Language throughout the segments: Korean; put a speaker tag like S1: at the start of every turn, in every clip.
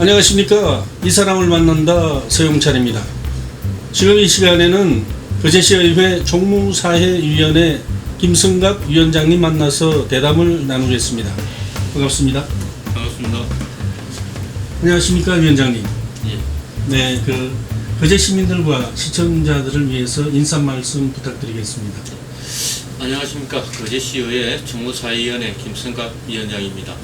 S1: 안녕하십니까 이 사람을 만난다 서용찬입니다. 지금 이 시간에는 거제시의회 종무사회위원회 김승갑 위원장님 만나서 대담을 나누겠습니다. 반갑습니다.
S2: 반갑습니다.
S1: 안녕하십니까 위원장님.
S2: 예.
S1: 네, 그 거제 시민들과 시청자들을 위해서 인사 말씀 부탁드리겠습니다.
S2: 안녕하십니까. 거제시의회 정무사위원회 김성갑 위원장입니다.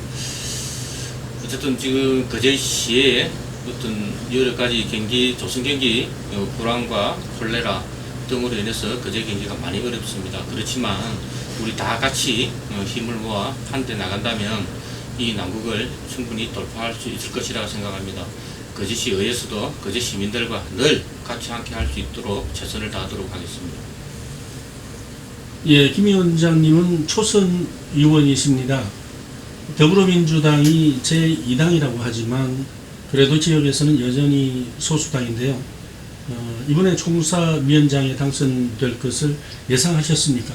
S2: 어쨌든 지금 거제시에 어떤 여러 가지 경기, 조선 경기 어, 불황과 콜레라 등으로 인해서 거제 경기가 많이 어렵습니다. 그렇지만 우리 다 같이 어, 힘을 모아 한데 나간다면 이 난국을 충분히 돌파할 수 있을 것이라고 생각합니다. 거제시 의회에서도 거제 시민들과 늘 같이 함께 할 수 있도록 최선을 다하도록 하겠습니다.
S1: 예, 김 위원장님은 초선 의원이십니다. 더불어민주당이 제2당이라고 하지만 그래도 지역에서는 여전히 소수당인데요. 어, 이번에 총무사위원장에 당선될 것을 예상하셨습니까?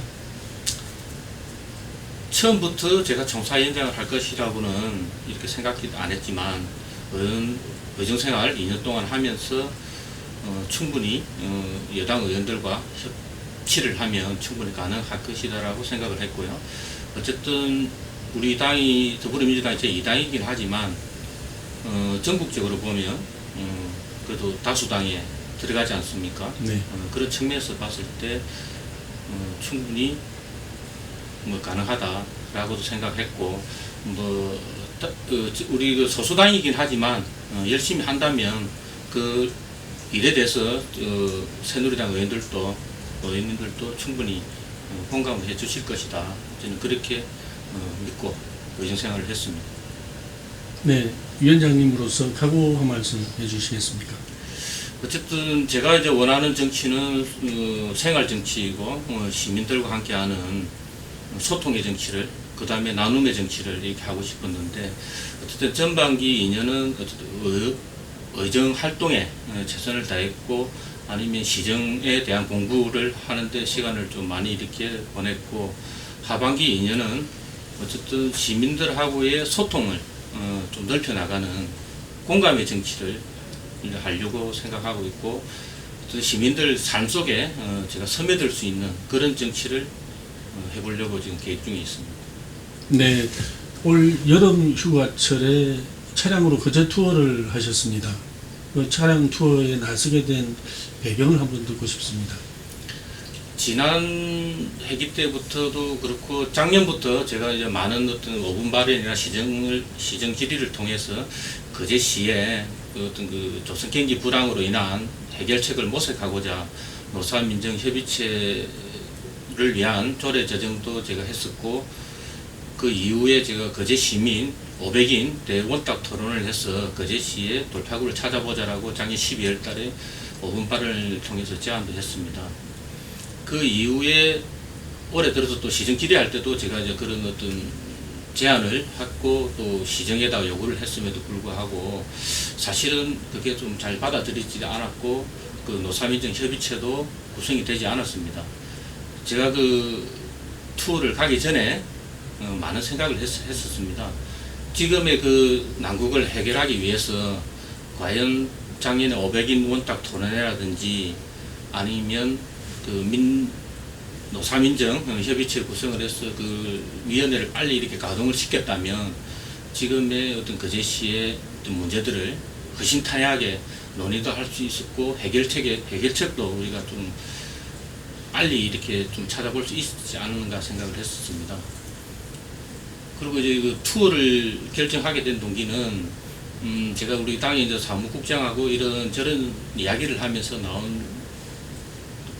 S2: 처음부터 제가 총사위원장을 할 것이라고는 이렇게 생각도 안 했지만 의정생활 2년 동안 하면서 어, 충분히 어, 여당 의원들과 협치를 하면 충분히 가능할 것이다라고 생각을 했고요. 어쨌든 우리 당이 더불어민주당이 제2당이긴 하지만 어, 전국적으로 보면 어, 그래도 다수당에 들어가지 않습니까?
S1: 네.
S2: 어, 그런 측면에서 봤을 때 어, 충분히 뭐 가능하다라고도 생각했고 뭐 따- 그 지- 우리 그 소수당이긴 하지만 어, 열심히 한다면 그 일에 대해서 어, 새누리당 의원들도 의원님들도 충분히 어, 공감을 해주실 것이다. 저는 그렇게 어, 믿고 의정생활을 했습니다.
S1: 네, 위원장님으로서 각오 한 말씀 해주시겠습니까?
S2: 어쨌든 제가 이제 원하는 정치는 어, 생활 정치이고 어, 시민들과 함께하는 소통의 정치를 그 다음에 나눔의 정치를 이렇게 하고 싶었는데 어쨌든 전반기 2년은 어쨌든 의, 의정 활동에 어, 최선을 다했고 아니면 시정에 대한 공부를 하는데 시간을 좀 많이 이렇게 보냈고 하반기 2년은 어쨌든 시민들하고의 소통을 어, 좀 넓혀 나가는 공감의 정치를 하려고 생각하고 있고 또 시민들 삶 속에 어, 제가 스며들 수 있는 그런 정치를 어, 해보려고 지금 계획 중에 있습니다.
S1: 네, 올 여름 휴가철에 차량으로 거제 투어를 하셨습니다. 그 차량 투어에 나서게 된 배경을 한번 듣고 싶습니다.
S2: 지난 회기 때부터도 그렇고 작년부터 제가 이제 많은 어떤 오분 발언이나 시정을 시정 질의를 통해서 거제시에 그 어떤 그 조선 경기 불황으로 인한 해결책을 모색하고자 노사민정 협의체를 위한 조례 제정도 제가 했었고 그 이후에 제가 거제 시민 500인 대원탁 토론을 해서 거제시의 돌파구를 찾아보자라고 작년 12월 달에 5분 발언을 통해서 제안도 했습니다. 그 이후에 올해 들어서 또 시정 기대할 때도 제가 이제 그런 어떤 제안을 했고 또 시정에다가 요구를 했음에도 불구하고 사실은 그게 좀 잘 받아들이지 않았고 그 노사민정 협의체도 구성이 되지 않았습니다. 제가 그 투어를 가기 전에 어, 많은 생각을 했, 했었습니다. 지금의 그 난국을 해결하기 위해서 과연 작년에 500인 원탁 토론회라든지 아니면 그 민 노사민정 협의체 구성을 해서 그 위원회를 빨리 이렇게 가동을 시켰다면 지금의 어떤 거제시의 어떤 문제들을 허심탄회하게 논의도 할 수 있었고 해결책에 해결책도 우리가 좀 빨리 이렇게 좀 찾아볼 수 있지 않은가 생각을 했었습니다. 그리고 이제 그 투어를 결정하게 된 동기는 음 제가 우리 당의 사무국장하고 이런 저런 이야기를 하면서 나온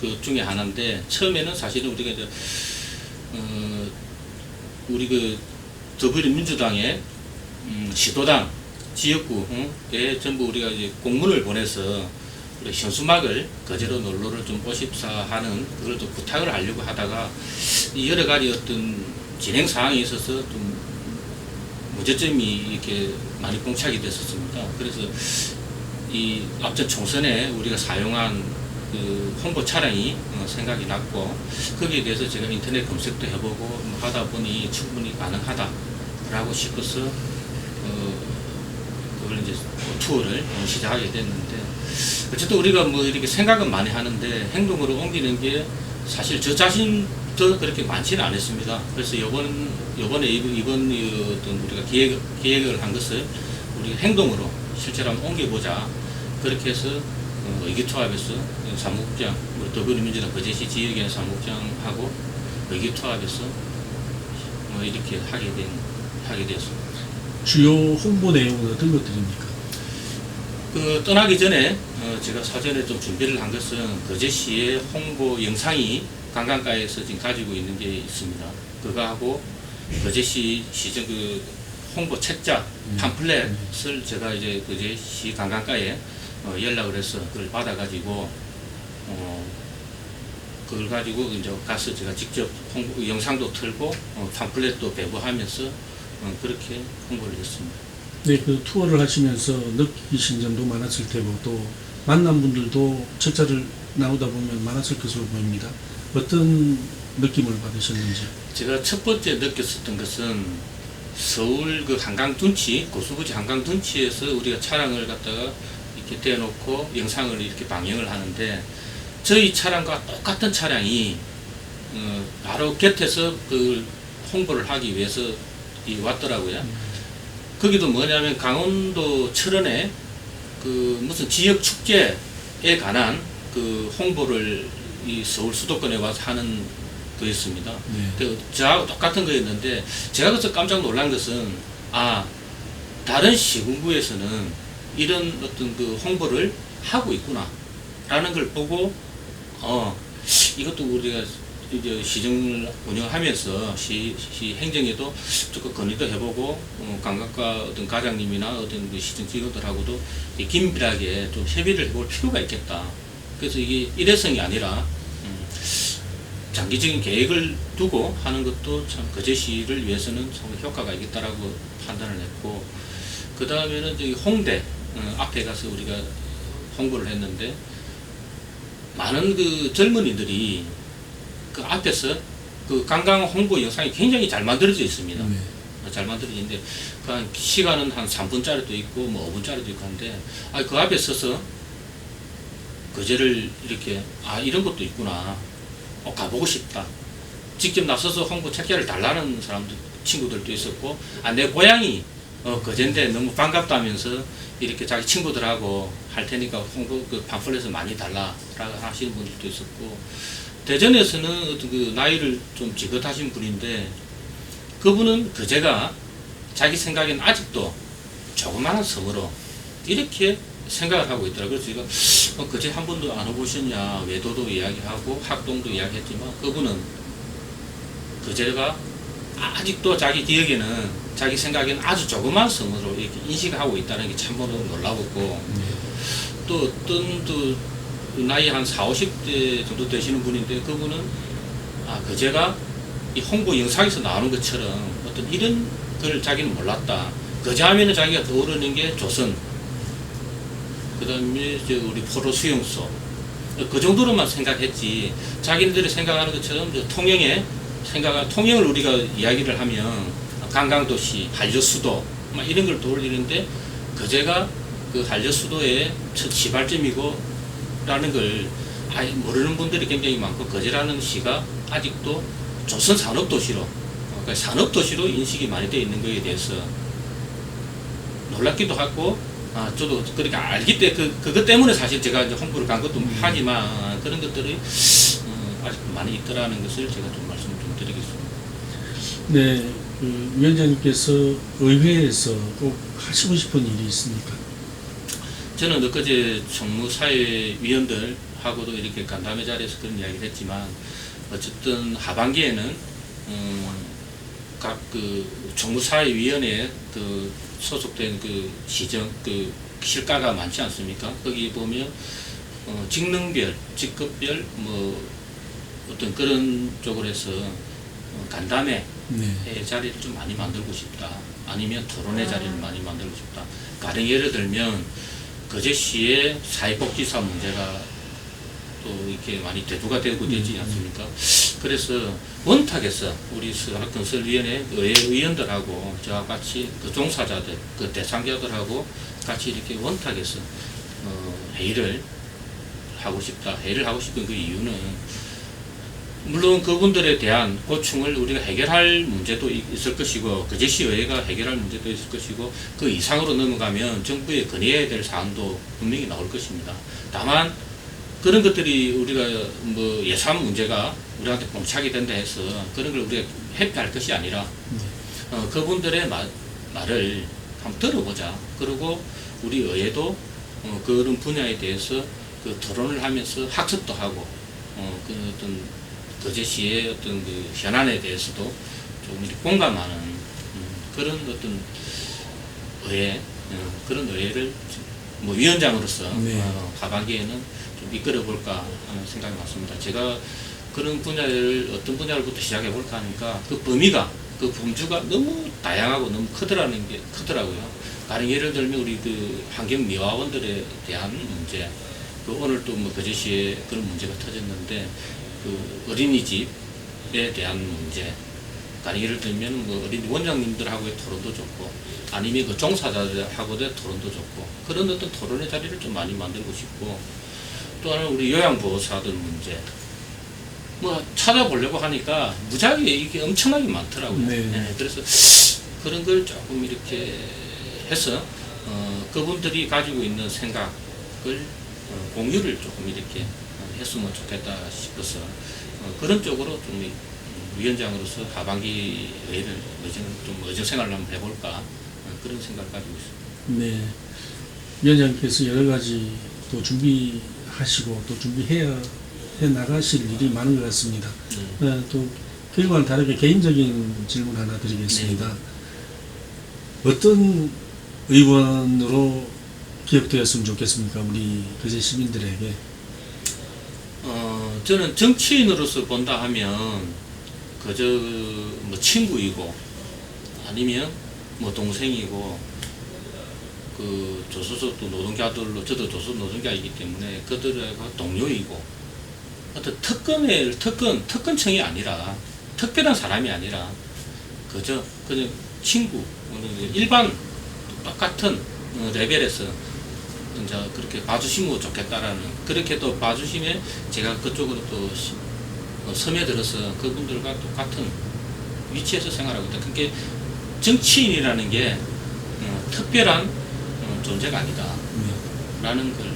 S2: 그 중에 하나인데 처음에는 사실은 우리가 이제 어 우리 그 더불어민주당의 음 시도당 지역구에 전부 우리가 이제 공문을 보내서 우리 현수막을 거제로 놀러를 좀 오십사 하는 그걸 좀 부탁을 하려고 하다가 이 여러 가지 어떤 진행 사항에 있어서 좀 문제점이 이렇게 많이 봉착이 됐었습니다. 그래서 이 앞전 총선에 우리가 사용한 그 홍보 차량이 어, 생각이 났고 거기에 대해서 제가 인터넷 검색도 해보고 뭐 하다 보니 충분히 가능하다라고 싶어서 어, 그 그걸 이제 투어를 시작하게 됐는데 어쨌든 우리가 뭐 이렇게 생각은 많이 하는데 행동으로 옮기는 게 사실 저 자신도 그렇게 많지는 않았습니다. 그래서 이번 이번에 이번, 어떤 우리가 기획 기획을 한 것을 우리 행동으로 실제로 한번 옮겨보자. 그렇게 해서 어, 의기투합해서 사무국장, 뭐 더불어민주당 거제시 지역의 사무국장하고 의기투합해서 뭐 이렇게 하게 된 하게 되었습니다.
S1: 주요 홍보 어떤 것들입니까?
S2: 그 떠나기 전에 어, 제가 사전에 좀 준비를 한 것은 거제시의 홍보 영상이 관광가에서 지금 가지고 있는 게 있습니다. 그거하고 거제시 시정 그 홍보 책자
S1: 음.
S2: 팜플렛을 제가 이제 거제시 관광가에 어, 연락을 해서 그걸 받아가지고 어, 그걸 가지고 이제 가서 제가 직접 홍보, 영상도 틀고 어, 팜플렛도 배부하면서 어, 그렇게 홍보를 했습니다.
S1: 네, 그 투어를 하시면서 느끼신 점도 많았을 테고 또 만난 분들도 책자를 나오다 보면 많았을 것으로 보입니다. 어떤 느낌을 받으셨는지.
S2: 제가 첫 번째 느꼈었던 것은 서울 그 한강 둔치, 고수부지 한강 둔치에서 우리가 차량을 갖다가 이렇게 대놓고 영상을 이렇게 방영을 하는데 저희 차량과 똑같은 차량이 어, 바로 곁에서 그 홍보를 하기 위해서 이 왔더라고요. 거기도 뭐냐면 강원도 철원에 그 무슨 지역 축제에 관한 그 홍보를 이 서울 수도권에 와서 하는 거였습니다.
S1: 네.
S2: 그 저하고 똑같은 거였는데 제가 그래서 깜짝 놀란 것은 아 다른 시군구에서는 이런 어떤 그 홍보를 하고 있구나 라는 걸 보고 어 이것도 우리가 이제 시정을 운영하면서 시, 시 행정에도 조금 건의도 해보고 어, 관광과 어떤 과장님이나 어떤 그 시정 직원들하고도 이 긴밀하게 좀 협의를 해볼 필요가 있겠다. 그래서 이게 일회성이 아니라 음, 장기적인 계획을 두고 하는 것도 참 거제시를 위해서는 참 효과가 있겠다라고 판단을 했고 그 다음에는 홍대 어, 앞에 가서 우리가 홍보를 했는데 많은 그 젊은이들이 그 앞에서 그 관광 홍보 영상이 굉장히 잘 만들어져 있습니다.
S1: 네.
S2: 잘 만들어지는데 그한 시간은 한 3분짜리도 있고 뭐 5분짜리도 있고 한데 아 그 앞에 서서 그제를 이렇게 아 이런 것도 있구나 어, 가보고 싶다 직접 나서서 홍보 책자를 달라는 사람들 친구들도 있었고 아 내 고향이 어 거제인데 너무 반갑다면서 이렇게 자기 친구들하고 할 테니까 홍보 그 팜플렛을 많이 달라라고 하시는 분들도 있었고 대전에서는 어떤 그 나이를 좀 지긋하신 분인데 그분은 그제가 자기 생각엔 아직도 조그마한 섬으로 이렇게 생각을 하고 있더라고요. 그래서 제가 어, 그제 한 번도 안 와보셨냐 외도도 이야기하고 학동도 이야기했지만 그분은 그제가 아직도 자기 기억에는 자기 생각에는 아주 조그마한 섬으로 이렇게 인식하고 있다는 게 참으로 놀라웠고 또 어떤 또 나이 한 4, 50대 정도 되시는 분인데 그분은 아 그 제가 이 홍보 영상에서 나오는 것처럼 어떤 이런 걸 자기는 몰랐다. 그제 하면은 자기가 떠오르는 게 조선, 그 다음에 저 우리 포로 수용소. 그 정도로만 생각했지. 자기들이 생각하는 것처럼 저 통영에 생각, 통영을 우리가 이야기를 하면 관광도시, 한려수도, 막 이런 걸 떠올리는데 그제가 그 한려수도의 첫 시발점이고 라는 걸 아예 모르는 분들이 굉장히 많고 거제라는 시가 아직도 조선 산업도시로 어, 그러니까 산업도시로 인식이 많이 되어 있는 것에 대해서 놀랍기도 하고 아 저도 그렇게 알기 때 그 그것 때문에 사실 제가 이제 홍보를 간 것도 하지만 그런 것들이 어, 아직 많이 있더라는 것을 제가 좀 말씀 좀 드리겠습니다.
S1: 네, 그 위원장님께서 의회에서 꼭 하시고 싶은 일이 있습니까?
S2: 저는 엊그제 정무사회위원들하고도 이렇게 간담회 자리에서 그런 이야기를 했지만 어쨌든 하반기에는 음, 각그 정무사회위원회에 그 소속된 그 시정 그 실과가 많지 않습니까? 거기 보면 어, 직능별, 직급별 뭐 어떤 그런 쪽으로 해서 어, 간담회
S1: 네.
S2: 의 자리를 좀 많이 만들고 싶다. 아니면 토론회 자리를 많이 만들고 싶다. 가령 예를 들면 거제시의 사회복지사 문제가 또 이렇게 많이 대두가 되고 되지 않습니까? 그래서 원탁에서 우리 건설위원회 의회 의원들하고 저와 같이 그 종사자들, 그 대상자들하고 같이 이렇게 원탁에서 어, 회의를 하고 싶다. 회의를 하고 싶은 그 이유는 물론 그분들에 대한 고충을 우리가 해결할 문제도 이- 있을 것이고 그 제시 의회가 해결할 문제도 있을 것이고 그 이상으로 넘어가면 정부에 건의해야 될 사안도 분명히 나올 것입니다. 다만 그런 것들이 우리가 뭐 예산 문제가 우리한테 봉착이 된다 해서 그런 걸 우리가 회피할 것이 아니라 어, 그분들의 말, 말을 한번 들어보자. 그리고 우리 의회도 어, 그런 분야에 대해서 그 토론을 하면서 학습도 하고 어, 그 어떤 거제시의 어떤 그 현안에 대해서도 좀 이렇게 공감하는 음, 그런 어떤 의회 어, 그런 의회를 뭐 위원장으로서
S1: 네.
S2: 어, 하반기에는 좀 이끌어 볼까 하는 생각이 많습니다. 제가 그런 분야를 어떤 분야로부터 시작해 볼까 하니까 그 범위가 그 범주가 너무 다양하고 너무 크더라는 게 크더라고요. 가령 예를 들면 우리 그 환경 미화원들에 대한 문제, 그 오늘 또뭐 거제시에 그런 문제가 터졌는데 그 어린이집에 대한 문제, 가령 예를 들면 뭐 어린이 원장님들하고의 토론도 좋고 아니면 그 종사자들하고의 토론도 좋고 그런 어떤 토론의 자리를 좀 많이 만들고 싶고 또 하나는 우리 요양보호사들 문제 뭐 찾아보려고 하니까 무지하게 이게 엄청나게 많더라고요.
S1: 네.
S2: 예, 그래서 그런 걸 조금 이렇게 해서 어, 그분들이 가지고 있는 생각을 어, 공유를 조금 이렇게 어, 했으면 좋겠다 싶어서 어, 그런 쪽으로 좀 이- 음, 위원장으로서 하반기 회의를 의정, 좀 의정 생활을 한번 해볼까 어, 그런 생각을 가지고 있습니다.
S1: 네. 위원장께서 여러 가지 또 준비하시고 또 준비해야 해 나가실 일이 많은 것 같습니다.
S2: 음.
S1: 어, 또 그와는 다르게 개인적인 질문 하나 드리겠습니다. 어떤 의원으로 기억되었으면 좋겠습니까? 우리 거제 시민들에게.
S2: 어, 저는 정치인으로서 본다 하면 그저 뭐 친구이고 아니면 뭐 동생이고 그 조선소도 노동자들로 저도 조선 노동자이기 때문에 그들과 동료이고 어떤 특권을 특권 특권층이 아니라 특별한 사람이 아니라 그저 그저 친구 일반 똑같은 어, 레벨에서 이제 그렇게 봐주시면 좋겠다라는 그렇게 또 봐주시면 제가 그쪽으로 또 시- 어, 스며들어서 그분들과 똑같은 위치에서 생활하고 있다. 그게 정치인이라는 게 어, 특별한 어, 존재가 아니다.
S1: 네.
S2: 라는 걸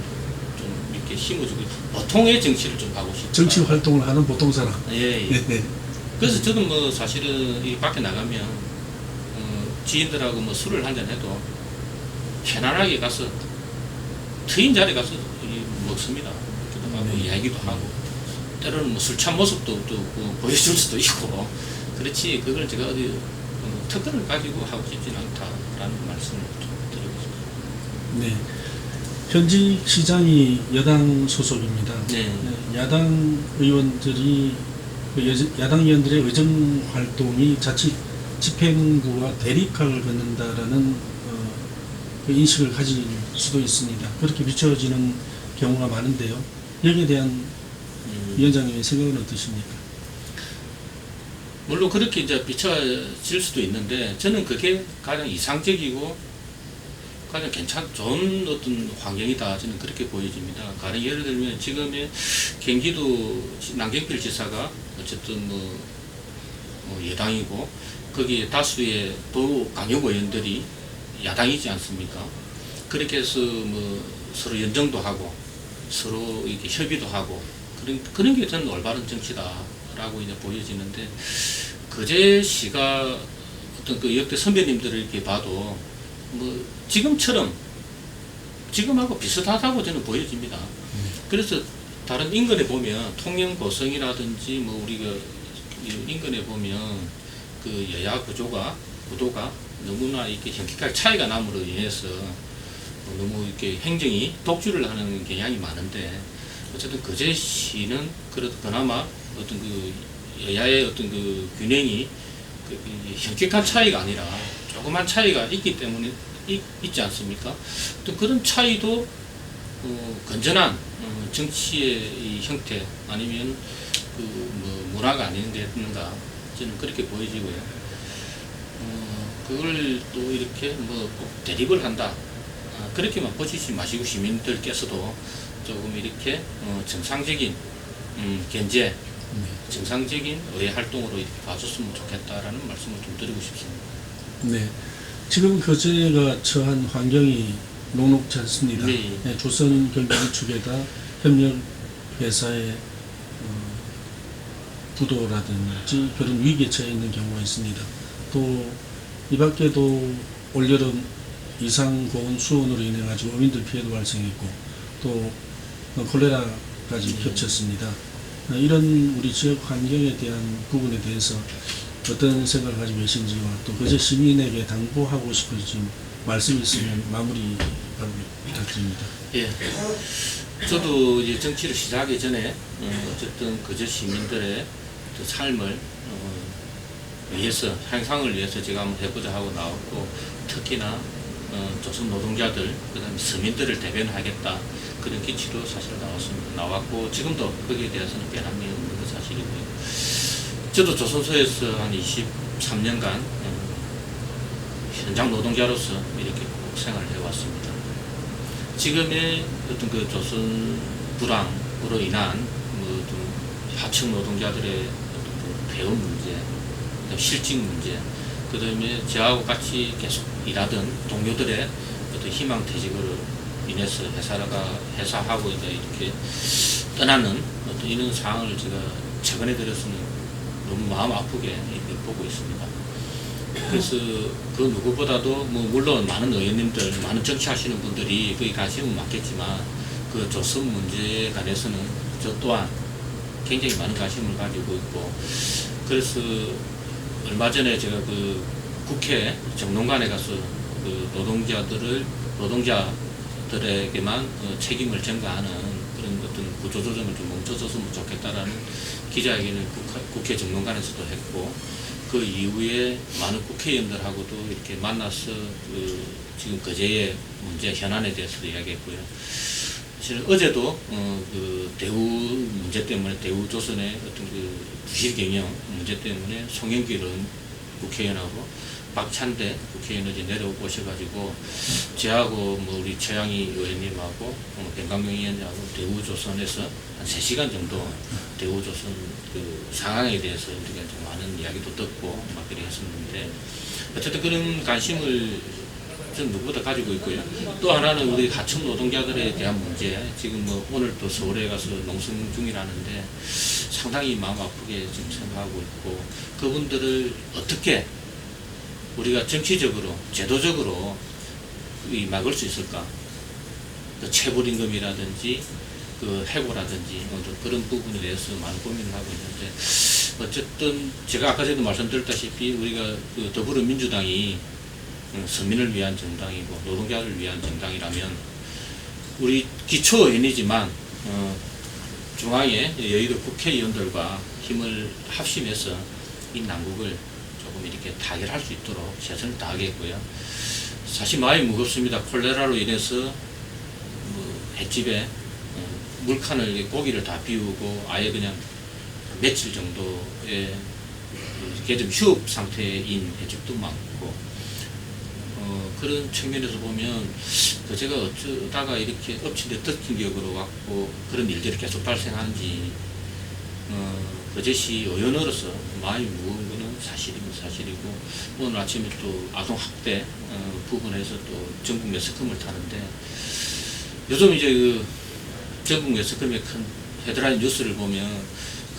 S2: 좀 이렇게 심어주고 보통의 정치를 좀 하고 싶다.
S1: 정치 활동을 하는 보통 사람.
S2: 예, 예.
S1: 네.
S2: 그래서 저도 뭐 사실은 이 밖에 나가면 어, 지인들하고 뭐 술을 한잔 해도 편안하게 가서 트인 자리 가서 이 먹습니다. 기도 하고
S1: 네.
S2: 이야기도 하고 때로는 뭐 술 취한 모습도 또그 보여줄 수도 있고 그렇지 그걸 제가 어디 어, 특권을 가지고 하고 싶지는 않다라는 말씀을 좀 드리고 싶습니다.
S1: 네. 현직 시장이 여당 소속입니다.
S2: 네.
S1: 네, 야당 의원들이 그 여- 야당 의원들의 의정 활동이 자칫 집행부와 대립각을 걷는다라는 어, 그 인식을 가질 수도 있습니다. 그렇게 비춰지는 경우가 많은데요. 여기에 대한
S2: 음.
S1: 위원장님의 생각은 어떠십니까?
S2: 물론 그렇게 이제 비춰질 수도 있는데 저는 그게 가장 이상적이고 가장 괜찮 좋은 어떤 환경이다 저는 그렇게 보여집니다. 가령 예를 들면 지금의 경기도 남경필 지사가 어쨌든 뭐, 뭐 여당이고 거기에 다수의 도 강력 의원들이 야당이지 않습니까? 그렇게 해서 뭐 서로 연정도 하고 서로 이렇게 협의도 하고 그런 그런 게 저는 올바른 정치다라고 이제 보여지는데 거제시가 어떤 그 역대 선배님들을 이렇게 봐도 뭐 지금처럼 지금하고 비슷하다고 저는 보여집니다. 그래서 다른 인근에 보면 통영 고성이라든지 뭐 우리가 이 인근에 보면 그 여야 구조가 구도가 너무나 이렇게 현격하게 차이가 남으로 인해서 너무 이렇게 행정이 독주를 하는 경향이 많은데 어쨌든 거제시는 그래도 그나마 어떤 그 여야의 어떤 그 균형이 그 이- 현격한 차이가 아니라 조그만 차이가 있기 때문에 있, 있지 않습니까? 또 그런 차이도 어, 건전한 어, 정치의 이 형태 아니면 그 뭐 문화가 아닌가 저는 그렇게 보여지고요. 어, 그걸 또 이렇게 뭐 꼭 대립을 한다. 아, 그렇게만 보시지 마시고 시민들께서도 조금 이렇게 어, 정상적인 음, 견제,
S1: 네.
S2: 정상적인 의회 활동으로 이렇게 봐줬으면 좋겠다라는 말씀을 좀 드리고 싶습니다.
S1: 네. 지금 거제가 처한 환경이 녹록지 않습니다.
S2: 네.
S1: 네, 조선 경기 축에다 협력 회사의 어, 부도라든지 그런 위기에 처해 있는 경우가 있습니다. 또 이 밖에도 올여름 이상 고온 수온으로 인해 가지고 어민들 피해도 발생했고 또 어, 콜레라까지
S2: 네.
S1: 겹쳤습니다. 어, 이런 우리 지역 환경에 대한 부분에 대해서 어떤 생각을 가지고 계신지와 또 그제 시민에게 당부하고 싶은 좀 말씀이 있으면 마무리 바로 부탁드립니다.
S2: 예. 저도 이제 정치를 시작하기 전에 어, 어쨌든 그저 시민들의 그 삶을 어, 위해서 향상을 위해서 제가 한번 해보자 하고 나왔고 특히나 어, 조선 노동자들 그다음에 서민들을 대변하겠다 그런 기치로 사실 나왔습니다. 나왔고 지금도 거기에 대해서는 변함이 없는 것 사실이고요. 저도 조선소에서 한 23년간 현장 노동자로서 이렇게 꼭 생활을 해왔습니다. 지금의 어떤 그 조선 불황으로 인한 뭐 하청 노동자들의 그 배움 문제, 실직 문제, 그 다음에 저하고 같이 계속 일하던 동료들의 어떤 희망 퇴직으로 인해서 회사가 회사하고 이렇게 떠나는 어떤 이런 상황을 제가 최근에 들어서는 너무 마음 아프게 보고 있습니다. 그래서 그 누구보다도 뭐 물론 많은 의원님들, 많은 정치하시는 분들이 거기 관심은 많겠지만 그 조선 문제에 관해서는 저 또한 굉장히 많은 관심을 가지고 있고 그래서 얼마 전에 제가 그 국회 정론관에 가서 그 노동자들을 노동자들에게만 어, 책임을 전가하는 그런 어떤 구조조정을 좀 멈춰줬으면 좋겠다라는 기자회견을 국회 정론관에서도 했고 그 이후에 많은 국회의원들하고도 이렇게 만나서 그 지금 거제의 문제 현안에 대해서도 이야기했고요. 사실 어제도 어, 그 대우 문제 때문에 대우 조선의 어떤 그 부실 경영 문제 때문에 송영길 의원 국회의원하고 박찬대 국회의원 이제 내려오셔가지고 저하고 뭐 우리 최양희 의원님하고 어, 변강명 위원장하고 대우 조선에서 한 3시간 정도 대우 조선 그 상황에 대해서 우리가 좀 많은 이야기도 듣고 막 그래 했었는데 어쨌든 그런 관심을 전 누구보다 가지고 있고요. 또 하나는 우리 하청 노동자들에 대한 문제. 지금 뭐 오늘 또 서울에 가서 농성 중이라는데 상당히 마음 아프게 지금 생각하고 있고 그분들을 어떻게 우리가 정치적으로 제도적으로 이 막을 수 있을까? 그 체불임금이라든지 그 해고라든지 어떤 그런 부분에 대해서 많은 고민을 하고 있는데 어쨌든 제가 아까 전에도 말씀드렸다시피 우리가 그 더불어민주당이 음, 서민을 위한 정당이고 노동자를 위한 정당이라면 우리 기초 의원이지만 어, 중앙의 여의도 국회의원들과 힘을 합심해서 이 난국을 조금 이렇게 타결할 수 있도록 최선을 다하겠고요. 사실 마음이 무겁습니다. 콜레라로 인해서 뭐 횟집에 어, 물칸을 고기를 다 비우고 아예 그냥 며칠 정도의 그 개점 휴업 상태인 횟집도 많고 어, 그런 측면에서 보면 그 제가 어쩌다가 이렇게 엎친 데 덮친 격으로 왔고 그런 일들이 계속 발생하는지 어, 그제시 의원으로서 마음이 무거운 거는 사실이면 사실이고 오늘 아침에 또 아동학대 어, 부분에서 또 전국 매스컴을 타는데 요즘 이제 그 전국 매스컴의 큰 헤드라인 뉴스를 보면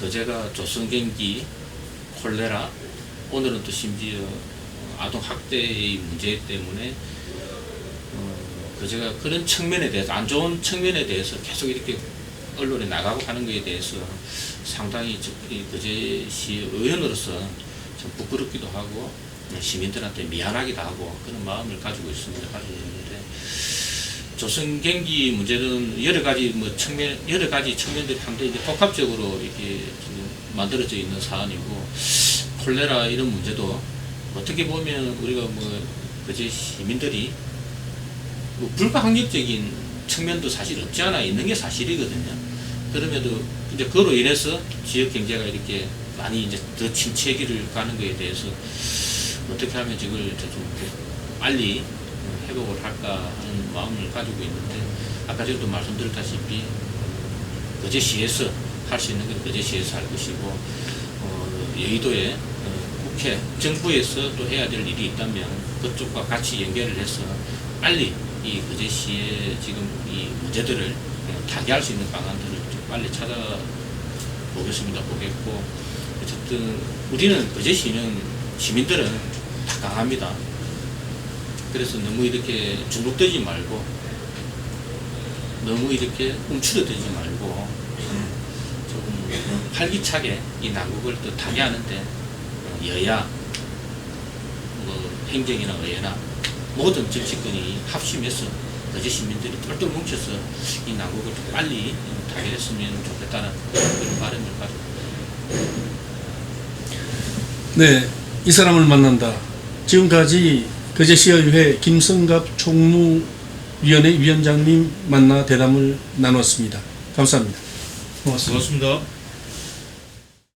S2: 그제가 조선경기 콜레라 오늘은 또 심지어 아동 학대의 문제 때문에 어, 그 제가 그런 측면에 대해서 안 좋은 측면에 대해서 계속 이렇게 언론에 나가고 하는 것에 대해서 상당히 그제시 의원으로서 좀 부끄럽기도 하고 시민들한테 미안하기도 하고 그런 마음을 가지고 있습니다. 가지고 있는데 조선 경기 문제는 여러 가지 뭐 측면 여러 가지 측면들이 함께 이제 복합적으로 이렇게 만들어져 있는 사안이고 콜레라 이런 문제도 어떻게 보면 우리가 뭐 그제 시민들이 뭐 불가항력적인 측면도 사실 없지 않아 있는 게 사실이거든요. 그럼에도 이제 그로 인해서 지역 경제가 이렇게 많이 이제 더 침체기를 가는 거에 대해서 어떻게 하면 이걸 좀 빨리 회복을 할까 하는 마음을 가지고 있는데 아까 전에도 말씀드렸다시피 거제시에서 할 수 있는 건 거제시에서 할 것이고 어, 여의도에 어, 국회 정부에서 또 해야 될 일이 있다면 그쪽과 같이 연결을 해서 빨리 이 거제시의 지금 이 문제들을 어, 타개할 수 있는 방안들을 좀 빨리 찾아보겠습니다. 보겠고 어쨌든 우리는 거제시는 시민들은 다 강합니다. 그래서 너무 이렇게 중독되지 말고 너무 이렇게 움츠러들지 말고 조금 활기차게 이 난국을 또 타개하는데 어, 여야 뭐 행정이나 의회나 모든 정치권이 합심해서 거제 시민들이 똘똘 뭉쳐서 이 난국을 좀 빨리 타개했으면 좋겠다는 그런 바람을 가지고
S1: 네, 이 사람을 만난다. 지금까지 거제시의회 김성갑 총무위원회 위원장님 만나 대담을 나눴습니다. 감사합니다. 고맙습니다.
S3: 고맙습니다.